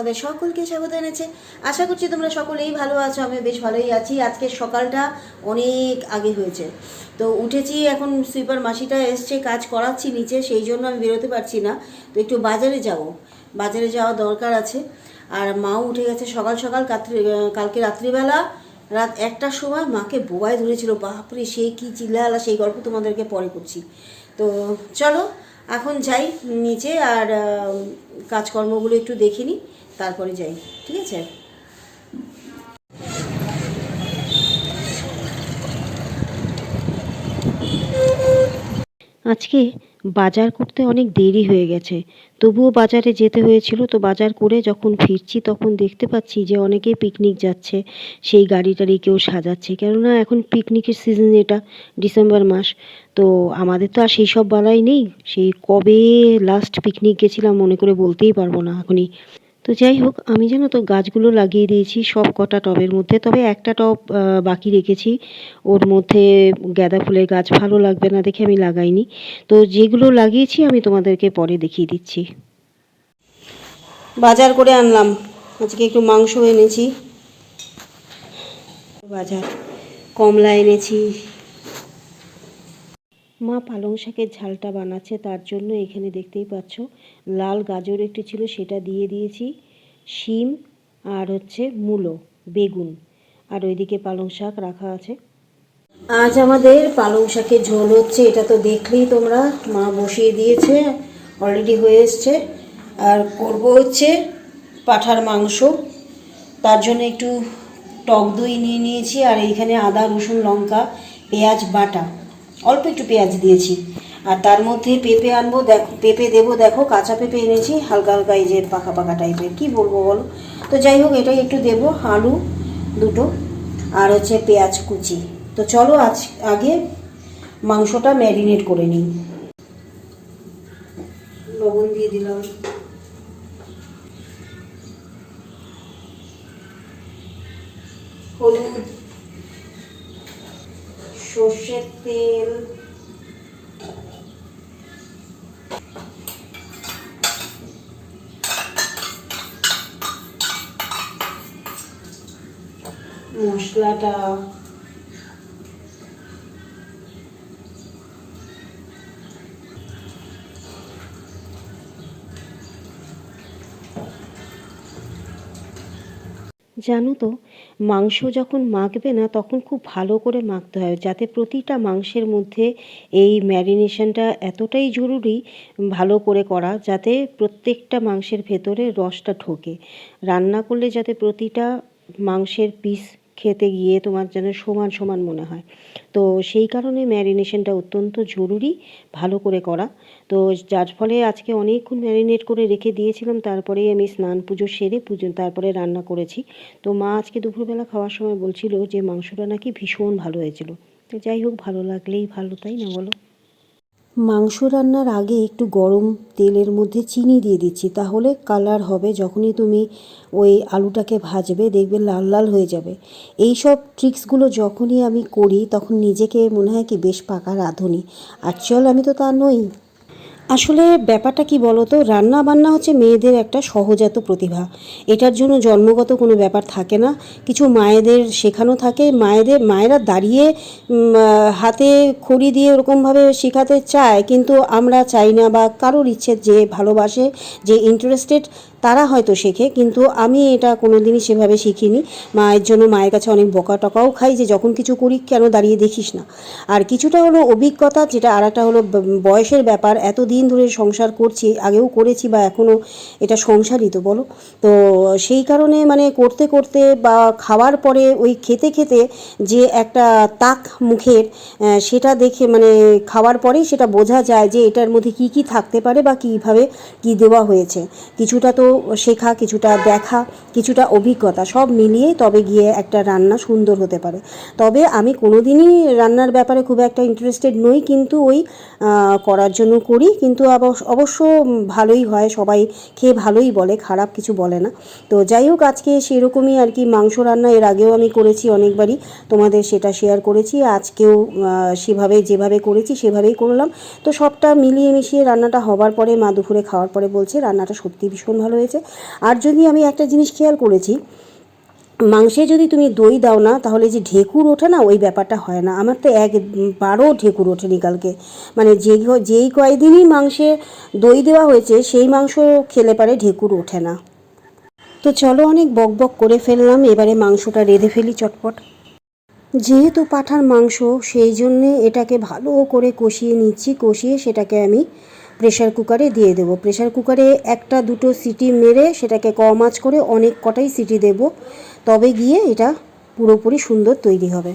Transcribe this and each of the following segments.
তোমাদের সকলকে স্বাগত জানাচ্ছে। আশা করছি তোমরা সকলেই ভালো আছো আমি বেশ ভালোই আছি। আজকে সকালটা অনেক আগে হয়েছে। তো উঠেছি, এখন সুইপার মাসিটা এসছে, কাজ করাচ্ছি নিচে, সেই জন্য আমি বেরোতে পারছি না। তো একটু বাজারে যাব। বাজারে যাওয়া দরকার আছে। আর মাও উঠে গেছে সকাল সকাল কালকে রাত্রিবেলা, রাত একটার সময় মাকে বোবায় ধরেছিল। বাপরে, সে কি চিল্লালা সেই গল্প তোমাদেরকে পরে করছি। তো চলো, এখন যাই নিচে আর কাজকর্মগুলো একটু দেখে নিই। তারপরে যাই, ঠিক আছে? আজকে বাজার করতে অনেক দেরি হয়ে গেছে। তবুও বাজারে যেতে হয়েছিল, তো বাজার করে যখন ফিরছি তখন দেখতে পাচ্ছি যে অনেকে পিকনিক যাচ্ছে, সেই গাড়ি টাড়ি কেউ সাজাচ্ছে। কেননা এখন পিকনিকের সিজন এটা ডিসেম্বর মাস, তো আমাদের তো আর সেই সব বালাই নেই। সেই কবে লাস্ট পিকনিক গেছিলাম মনে করে বলতেই পারব না এখনই। তো যাই হোক, আমি যেন তো গাছগুলো লাগিয়ে দিয়েছি সব কটা টবের মধ্যে। তবে একটা টব বাকি রেখেছি। ওর মধ্যে গাঁদা ফুলের গাছ ভালো লাগবে না দেখে আমি লাগাইনি। তো যেগুলো লাগিয়েছি আমি তোমাদেরকে পরে দেখিয়ে দিচ্ছি। বাজার করে আনলাম। আজকে একটু মাংস এনেছি। বাজার, কমলা এনেছি। মা পালং শাকের ঝালটা বানাচ্ছে, তার জন্য এখানে দেখতেই পাচ্ছ লাল গাজর একটু ছিল, সেটা দিয়ে দিয়েছি, শিম আর হচ্ছে মূলো, বেগুন আর ওইদিকে পালং শাক রাখা আছে। আজ আমাদের পালং শাকের ঝোল হচ্ছে, এটা তো দেখলেই তোমরা, মা বসিয়ে দিয়েছে অলরেডি হয়ে এসছে। আর করব হচ্ছে পাঠার মাংস, তার জন্য একটু টক দই নিয়ে নিয়েছি, আর এইখানে আদা, রসুন, লঙ্কা, পেঁয়াজ, বাটা। অল্প একটু পেঁয়াজ দিয়েছি। আর তার মধ্যে পেঁপে আনব, দেখো, পেঁপে দেবো, দেখো, কাঁচা পেঁপে এনেছি, হালকা হালকা এই যে পাকা পাকা টাইপের কী বলব বলো? তো যাই হোক, এটাই একটু দেবো, আলু দুটো, আর হচ্ছে পেঁয়াজ কুচি। তো চলো আজ, আগে মাংসটা ম্যারিনেট করে নিই। লবণ দিয়ে দিলাম। হলুদ সর্ষের তেল। মশলাটা জানো তো, মাংস যখন মাখবে না, তখন খুব ভালো করে মাখতে হয়। যাতে প্রতিটা মাংসের মধ্যে এই ম্যারিনেশনটা এতটাই জরুরি, ভালো করে করা, যাতে প্রত্যেকটা মাংসের ভেতরে রসটা ঢোকে। রান্না করলে যাতে প্রতিটা মাংসের পিস খেতে গিয়ে তোমার যেন সমান সমান মনে হয়। তো সেই কারণে ম্যারিনেশনটা অত্যন্ত জরুরি ভালো করে করা। তো যার ফলে আজকে অনেকক্ষণ ম্যারিনেট করে রেখে দিয়েছিলাম তারপরেই আমি স্নান পুজো সেরে পুজো, তারপরে রান্না করেছি। তো মা আজকে দুপুরবেলা খাওয়ার সময় বলছিল যে মাংসটা নাকি ভীষণ ভালো হয়েছিল। তো যাই হোক, ভালো লাগলেই ভালো, তাই না বলো? মাংস রান্নার আগে একটু গরম তেলের মধ্যে চিনি দিয়ে দিচ্ছি, তাহলে কালার হবে যখনই তুমি ওই আলুটাকে ভাজবে, দেখবে লাল লাল হয়ে যাবে। এই সব ট্রিক্সগুলো যখনই আমি করি, তখন নিজেকে মনে হয় কি বেশ পাকা রাঁধুনি। অ্যাকচুয়াল আমি তো তা নই। আসলে ব্যাপারটা কি বলতো? রান্না বান্না হচ্ছে মেয়েদের একটা সহজাত প্রতিভা। এটার জন্য জন্মগত কোনো ব্যাপার থাকে না। কিছু মায়েদের শেখানো থাকে। মায়েদের, মায়েরা দাঁড়িয়ে হাতে খড়ি দিয়ে ওরকমভাবে শেখাতে চায়, কিন্তু আমরা চাই না বা কারোর ইচ্ছে যে ভালোবাসে, যে ইন্টারেস্টেড তারা হয়তো শেখে, কিন্তু আমি এটা কোনো দিনই সেভাবে শিখিনি। মায়ের জন্য মায়ের কাছে অনেক বকা টকাও খাই যে যখন কিছু করি কেন দাঁড়িয়ে দেখিস না। আর কিছুটা হলো অভিজ্ঞতা, যেটা আর একটা হলো বয়সের ব্যাপার। এতদিন ধরে সংসার করছি, আগেও করেছি বা এখনও এটা সংসারই তো বলো? তো সেই কারণে মানে করতে করতে বা খাওয়ার পরে ওই খেতে খেতে যে একটা তাক মুখের সেটা দেখে মানে খাওয়ার পরেই সেটা বোঝা যায় যে এটার মধ্যে কি কি থাকতে পারে বা কীভাবে কি দেওয়া হয়েছে। কিছুটা তো শেখা, কিছুটা দেখা, কিছুটা অভিজ্ঞতা, সব মিলিয়ে তবে গিয়ে একটা রান্না সুন্দর হতে পারে। তবে আমি কোনোদিনই রান্নার ব্যাপারে খুব একটা ইন্টারেস্টেড নই, কিন্তু ওই করার জন্য করি, কিন্তু অবশ্য- অবশ্য ভালোই হয়, সবাই খেয়ে ভালোই বলে, খারাপ কিছু বলে না। তো যাই হোক, আজকে সেরকমই আর কি মাংস রান্না, এর আগেও আমি করেছি অনেকবারই, তোমাদের সেটা শেয়ার করেছি, আজকেও সেভাবে, যেভাবে করেছি, সেভাবেই করলাম। তো সবটা মিলিয়ে মিশিয়ে রান্নাটা হবার পরে, মা দুপুরে খাওয়ার পরে বলছে, রান্নাটা সত্যি ভীষণ ভালো হয়েছে আর যদি আমি একটা জিনিস খেয়াল করেছি, মাংসে যদি তুমি দই দাও না, তাহলে যে ঢেকুর ওঠে না, ওই ব্যাপারটা হয় না। আমার তো একবারও ঢেকুর ওঠেনি কালকে। মানে যে যেই কয়দিনই মাংসে দই দেওয়া হয়েছে, সেই মাংস খেলে পারে ঢেকুর ওঠে না। তো চলো অনেক বক বক করে ফেললাম, এবারে মাংসটা রেঁধে ফেলি চটপট। যেহেতু পাঠার মাংস, সেই জন্যে এটাকে ভালো করে কষিয়ে নিচ্ছি। কষিয়ে সেটাকে আমি প্রেশার কুকারে দিয়ে দেবো। প্রেশার কুকারে একটা দুটো সিটি মেরে সেটাকে কম করে অনেক কটাই সিটি দেব। তবে গিয়ে এটা পুরোপুরি সুন্দর তৈরি হবে।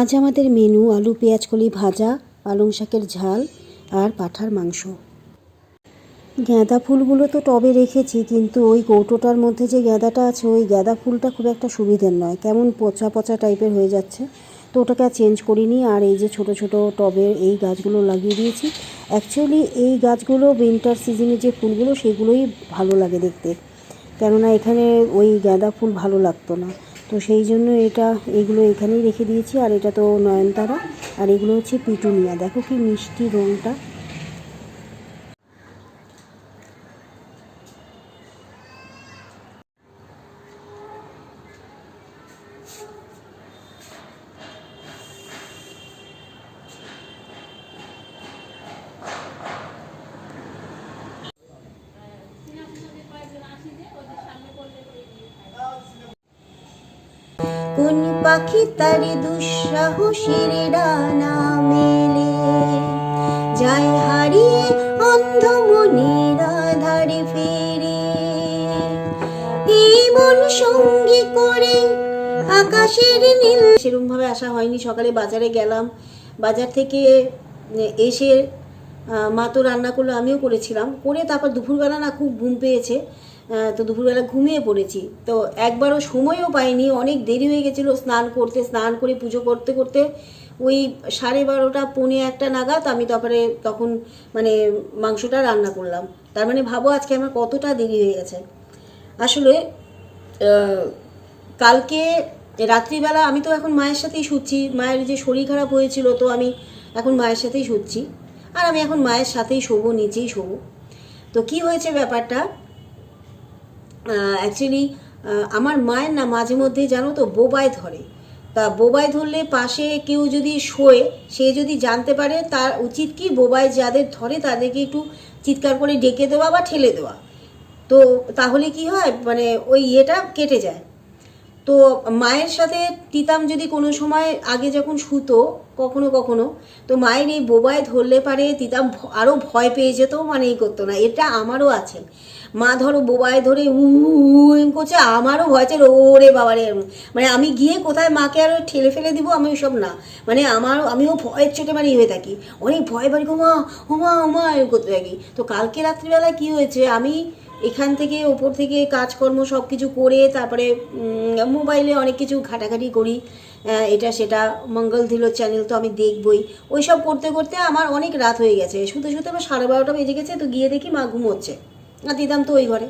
আজ আমাদের মেনু, আলু, পেঁয়াজ, কলি ভাজা, পালং শাকের ঝাল আর পাঠার মাংস। গাঁদা ফুলগুলো তো টবে রেখেছি, কিন্তু ওই কৌটোটার মধ্যে যে গাঁদাটা আছে, ওই গাঁদা ফুলটা খুব একটা সুবিধের নয়। কেমন পচা পচা টাইপের হয়ে যাচ্ছে। তো ওটাকে আর চেঞ্জ করিনি, আর এই যে ছোট ছোট টবের এই গাছগুলো লাগিয়ে দিয়েছি। অ্যাকচুয়ালি এই গাছগুলো উইন্টার সিজনে যে ফুলগুলো, সেগুলোই ভালো লাগে দেখতে। কেননা এখানে ওই গাঁদা ফুল ভালো লাগতো না। তো সেই জন্য এটা, এগুলো এখানেই রেখে দিয়েছি। আর এটা তো নয়নতারা। আর এগুলো হচ্ছে পিটুনিয়া। দেখো কি মিষ্টি রঙটা কোন পাখি তার দুঃসাহসের ডানা মেলে। যায় হারিয়ে অন্ধ মনের আধারে ফেরে। এই মন সঙ্গী করে আকাশের নীল সেরকম ভাবে আসা হয়নি, সকালে বাজারে গেলাম। বাজার থেকে এসে মা তো রান্না করল আমিও করেছিলাম। করে তারপর দুপুরবেলা না খুব ঘুম পেয়েছে। তো দুপুরবেলা ঘুমিয়ে পড়েছি। তো একবারও সময়ও পাইনি, অনেক দেরি হয়ে গেছিল স্নান করতে, স্নান করে পুজো করতে করতে। ওই সাড়ে বারোটা, পৌনে একটা নাগাদ আমি তারপরে তখন মানে মাংসটা রান্না করলাম। তার মানে ভাবো আজকে আমার কতটা দেরি হয়ে গেছে। আসলে কালকে রাত্রিবেলা আমি তো এখন মায়ের সাথেই শুচ্ছি, মায়ের যে শরীর খারাপ হয়েছিল তো আমি এখন মায়ের সাথেই শুচ্ছি। আর আমি এখন মায়ের সাথেই শোবো নিচেই শোবো। তো কি হয়েছে ব্যাপারটা? অ্যাকচুয়ালি আমার মায়ের না মাঝে মধ্যে জানো তো বোবায় ধরে। তা বোবায় ধরলে পাশে কেউ যদি শোয়ে, সে যদি জানতে পারে তার উচিত কি বোবায় যাদের ধরে তাদেরকে একটু চিৎকার করে ডেকে দেওয়া বা ঠেলে দেওয়া। তো তাহলে কি হয়? মানে ওই ইয়েটা কেটে যায়। তো মায়ের সাথে তিতাম যদি কোনো সময় আগে যখন শুতো, কখনো কখনো, তো মায়ের এই বোবায় ধরলে পারে তিতাম ভ- আরও ভয় পেয়ে যেত মানে এই করতো না। এটা আমারও আছে। মা ধরো বোবায় ধরে উ এম করছে, আমারও ভয় ছিল ওরে বাবারে। মানে আমি গিয়ে কোথায় মাকে আরও ঠেলে ফেলে দিব, আমি ওইসব না। মানে আমারও, আমিও ভয়ের চোটে মানে হয়ে থাকি। অনেক ভয় বাড়ি গো মা ও মা এরকম করতে থাকি। তো কালকে রাত্রিবেলা কি হয়েছে, আমি এখান থেকে ওপর থেকে কাজকর্ম সব কিছু করে তারপরে মোবাইলে অনেক কিছু ঘাটাঘাটি করি। এটা সেটা মঙ্গল দিল চ্যানেল তো আমি দেখবই। ওই সব করতে করতে আমার অনেক রাত হয়ে গেছে। শুতে শুতে আমার সাড়ে বারোটা বেজে গেছে, তো গিয়ে দেখি মা ঘুমোচ্ছে। আর দিদাম তো ওই ঘরে।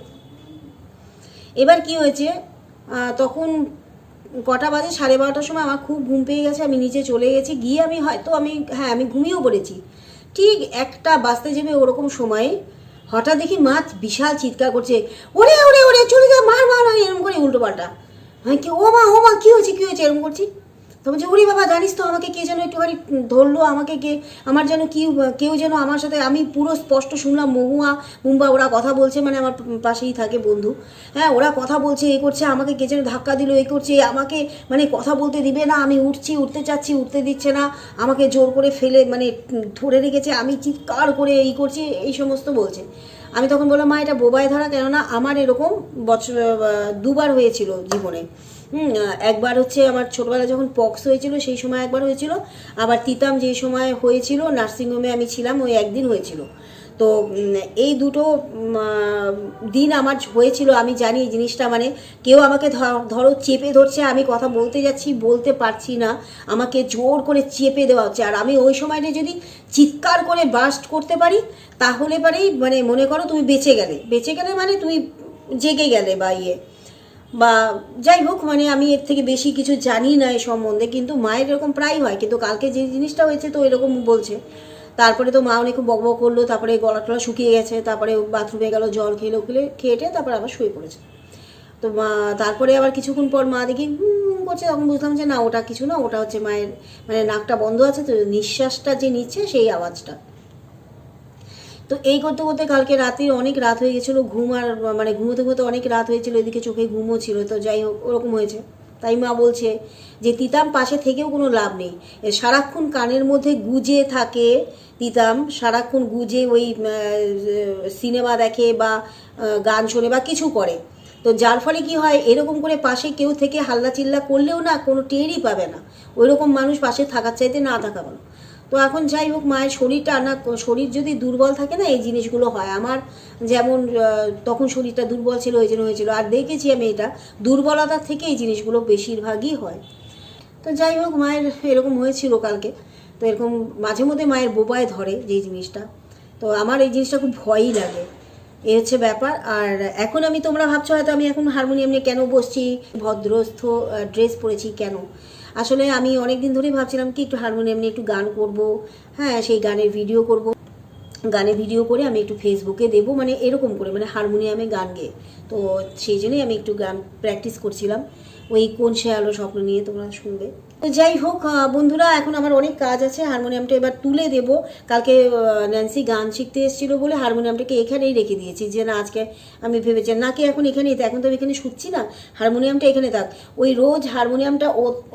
এবার কি হয়েছে তখন কটা বাজে, সাড়ে বারোটার সময় আমার খুব ঘুম পেয়ে গেছে, আমি নিচে চলে গেছি, গিয়ে আমি হয়তো আমি হ্যাঁ আমি ঘুমিয়েও পড়েছি। ঠিক একটা বাঁচতে যাবে ওরকম সময়ে, হঠাৎ দেখি মা বিশাল চিৎকার করছে, ওরে ওরে ওরে, চলে যা, মার মার এরকম করে উল্টো পাল্টা হ্যাঁ কি, ও মা ও মা, কী হয়েছে কী হয়েছে? এরকম করছি। তো বলছে ওরে বাবা, জানিস তো আমাকে কে যেন একটুখানি ধরলো আমাকে কে, আমার যেন কি কেউ যেন আমার সাথে, আমি পুরো স্পষ্ট শুনলাম, মহুয়া, মুম্বা, ওরা কথা বলছে মানে আমার পাশেই থাকে বন্ধু। হ্যাঁ ওরা কথা বলছে, এ করছে, আমাকে কে যেন ধাক্কা দিল, এ করছে, আমাকে মানে কথা বলতে দিবে না, আমি উঠছি, উঠতে চাচ্ছি, উঠতে দিচ্ছে না, আমাকে জোর করে ফেলে মানে ধরে রেখেছে, আমি চিৎকার করে এই করছি, এই সমস্ত বলছে। আমি তখন বললাম, মা, এটা বোবায় ধরা কেননা আমার এরকম বছর দুবার হয়েছিল জীবনে। একবার হচ্ছে আমার ছোটবেলায় যখন পক্স হয়েছিল, সেই সময় একবার হয়েছিল। আবার তিতাম যেই সময় হয়েছিল নার্সিংহোমে আমি ছিলাম, ওই একদিন হয়েছিল। তো এই দুটো দিন আমার হয়েছিল। আমি জানি এই জিনিসটা মানে কেউ আমাকে ধরো চেপে ধরছে, আমি কথা বলতে যাচ্ছি, বলতে পারছি না। আমাকে জোর করে চেপে দেওয়া হচ্ছে। আর আমি ওই সময়টা যদি চিৎকার করে বাস্ট করতে পারি, তাহলে পারেই মানে মনে করো তুমি বেঁচে গেলে। বেঁচে গেলে মানে তুমি জেগে গেলে বা ইয়ে। বা যাই হোক মানে আমি এর থেকে বেশি কিছু জানি না এ সম্বন্ধে, কিন্তু মায়ের এরকম প্রায় হয়। কিন্তু কালকে যে জিনিসটা হয়েছে তো এরকম বলছে। তারপরে তো মা অনেক বক বক করল, তারপরে গলা টলা শুকিয়ে গেছে, তারপরে বাথরুমে গেল, জল খেলো খেলে খেয়েটে তারপরে আবার শুয়ে পড়েছে। তো মা, তারপরে আবার কিছুক্ষণ পর মা দেখি, হুম, করছে, তখন বুঝলাম যে না, ওটা কিছু না, ওটা হচ্ছে মায়ের মানে নাকটা বন্ধ আছে, তো নিঃশ্বাসটা যে নিচ্ছে, সেই আওয়াজটা। তো এই করতে করতে কালকে রাত্রির অনেক রাত হয়ে গেছিল, ঘুম আর মানে ঘুমোতে ঘুমোতে অনেক রাত হয়েছিল এদিকে চোখে ঘুমও ছিল, তো যাই হোক, ওরকম হয়েছে। তাই মা বলছে যে, তিতাম, পাশে থেকেও কোনো লাভ নেই। সারাক্ষণ কানের মধ্যে গুজে থাকে, তিতাম, সারাক্ষণ গুজে ওই সিনেমা দেখে বা গান শোনে বা কিছু করে। তো যার ফলে কি হয়, এরকম করে পাশে কেউ থেকে হাল্লা চিল্লা করলেও না, কোনো টেরই পাবে না। ওই রকম মানুষ পাশে থাকার চাইতে না থাকা ভালো। তো এখন যাই হোক, মায়ের শরীরটা না, শরীর যদি দুর্বল থাকে না, এই জিনিসগুলো হয়। আমার যেমন তখন শরীরটা দুর্বল ছিল ওই জন্য হয়েছিল। আর দেখেছি আমি এটা, দুর্বলতা থেকে এই জিনিসগুলো বেশিরভাগই হয়। তো যাই হোক, মায়ের এরকম হয়েছিল কালকে। তো এরকম মাঝে মধ্যে মায়ের বোবায় ধরে যেই জিনিসটা। তো আমার এই জিনিসটা খুব ভয়ই লাগে। এ হচ্ছে ব্যাপার। আর এখন আমি, তোমরা ভাবছ হয়তো আমি এখন হারমোনিয়াম নিয়ে কেন বসছি? ভদ্রস্থ ড্রেস পরেছি কেন? আসলে আমি অনেক দিন ধরেই ভাবছিলাম কি একটু হারমোনিয়াম নিয়ে একটু গান করব। হ্যাঁ সেই গানের ভিডিও করব। গানে ভিডিও করে আমি একটু ফেসবুকে দেব মানে এরকম করে মানে হারমোনিয়ামে গান গেয়ে তো সেই জন্যই আমি একটু গান প্র্যাকটিস করছিলাম। ওই কোন সে আলো স্বপ্ন নিয়ে তোমরা শুনবে। তো যাই হোক বন্ধুরা, এখন আমার অনেক কাজ আছে। হারমোনিয়ামটা এবার তুলে দেব। কালকে ন্যান্সি গান শিখতে এসেছিল বলে হারমোনিয়ামটাকে এখানেই রেখে দিয়েছি। যে না, আজকে আমি ভেবেছি নাকি এখন এখানেই এখন তো এখানে শুচ্ছি না? হারমোনিয়ামটা এখানে থাক। ওই রোজ হারমোনিয়ামটা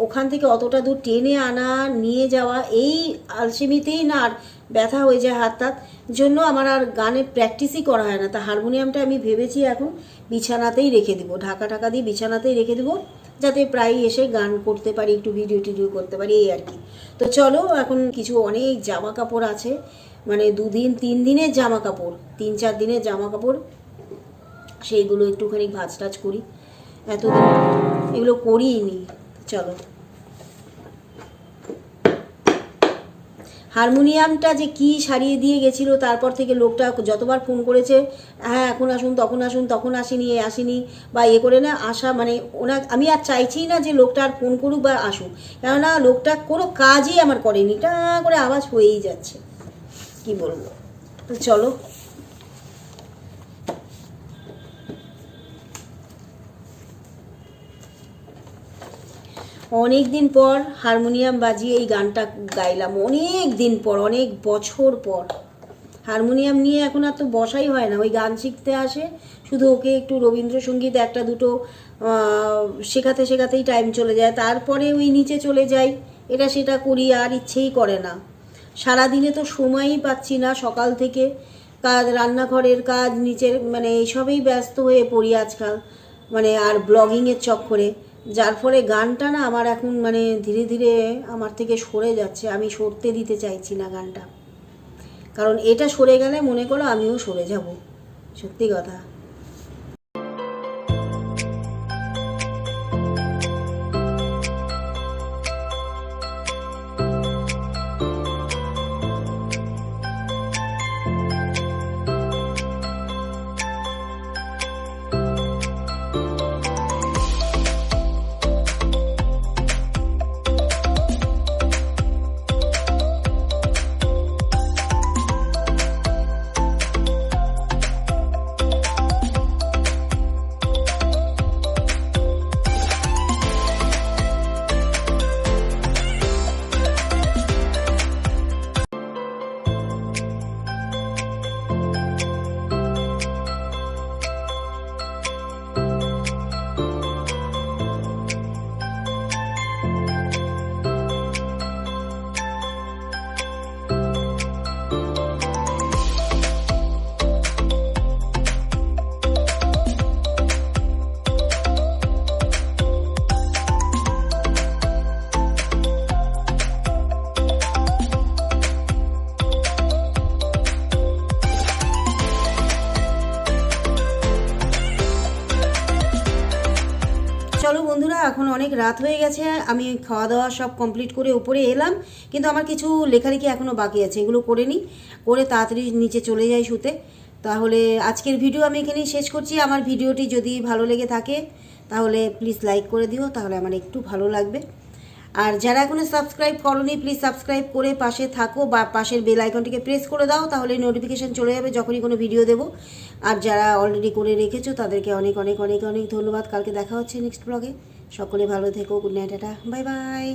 ওখান থেকে অতটা দূর টেনে আনা, নিয়ে যাওয়া, এই আলসেমিতেই না আর ব্যথা হয়ে যায় হাত তাত জন্য আমার আর গানের প্র্যাকটিসই করা হয় না। তা হারমোনিয়ামটা আমি ভেবেছি এখন বিছানাতেই রেখে দেবো। ঢাকা ঢাকা দিয়ে বিছানাতেই রেখে দেবো। যাতে প্রায়ই এসে গান করতে পারি, একটু ভিডিও টিডিও করতে পারি, এই আর কি। তো চলো, এখন কিছু অনেক জামা কাপড় আছে। মানে দুদিন, তিন দিনের জামা কাপড় তিন চার দিনের জামা কাপড় সেইগুলো একটুখানি ভাজ টাজ করি। এতদিন এগুলো করিই নি চলো। হারমোনিয়ামটা যে কি সারিয়ে দিয়ে গেছিল, তারপর থেকে লোকটা যতবার ফোন করেছে হ্যাঁ এখন আসুন, তখন আসুন, তখন আসিনি, এ আসিনি, বা এ করে না, আসা মানে ওনা আমি আর চাইছি না যে লোকটা আর ফোন করুক বা আসুক। কেননা লোকটা কোনো কাজই আমার করেনি। টা করে আওয়াজ হয়েই যাচ্ছে। কি বলব? চলো। অনেক দিন পর হারমোনিয়াম বাজিয়ে এই গানটা গাইলাম অনেক দিন পর, অনেক বছর পর। হারমোনিয়াম নিয়ে এখন আর তো বসাই হয় না, ওই গান শিখতে আসে, শুধু ওকে একটু রবীন্দ্রসঙ্গীত একটা দুটো শেখাতে শেখাতেই টাইম চলে যায়, তারপরে ওই নিচে চলে যাই, এটা সেটা করি, আর ইচ্ছেই করে না। সারাদিনে তো সময়ই পাচ্ছি না সকাল থেকে, কাজ, রান্নাঘরের কাজ, নিচের মানে এইসবেই ব্যস্ত হয়ে পড়ি আজকাল মানে আর ব্লগিংয়ের চক্করে। যার ফলে গানটা না আমার এখন মানে ধীরে ধীরে আমার থেকে সরে যাচ্ছে। আমি সরতে দিতে চাইছি না গানটা। কারণ এটা সরে গেলে মনে করো আমিও সরে যাব। সত্যি কথা। গেছে, আমি খাওয়া দাওয়া সব কমপ্লিট করে উপরে এলাম, কিন্তু আমার কিছু লেখালেখি এখনও বাকি আছে, এগুলো করে নিই, করে তাড়াতাড়ি নিচে চলে যাই শুতে। তাহলে আজকের ভিডিও আমি এখানেই শেষ করছি। আমার ভিডিওটি যদি ভালো লেগে থাকে, তাহলে প্লিজ লাইক করে দিও, তাহলে আমার একটু ভালো লাগবে। আর যারা এখনও সাবস্ক্রাইব করনি প্লিজ সাবস্ক্রাইব করে পাশে থাকো বা পাশের বেল আইকনটিকে প্রেস করে দাও, তাহলে নোটিফিকেশন চলে যাবে যখনই কোনো ভিডিও দেবো। আর যারা অলরেডি করে রেখেছো, তাদেরকে অনেক অনেক অনেক অনেক ধন্যবাদ। কালকে দেখা হচ্ছে নেক্সট ব্লগে সকলে ভালো থেকো good night tata bye bye.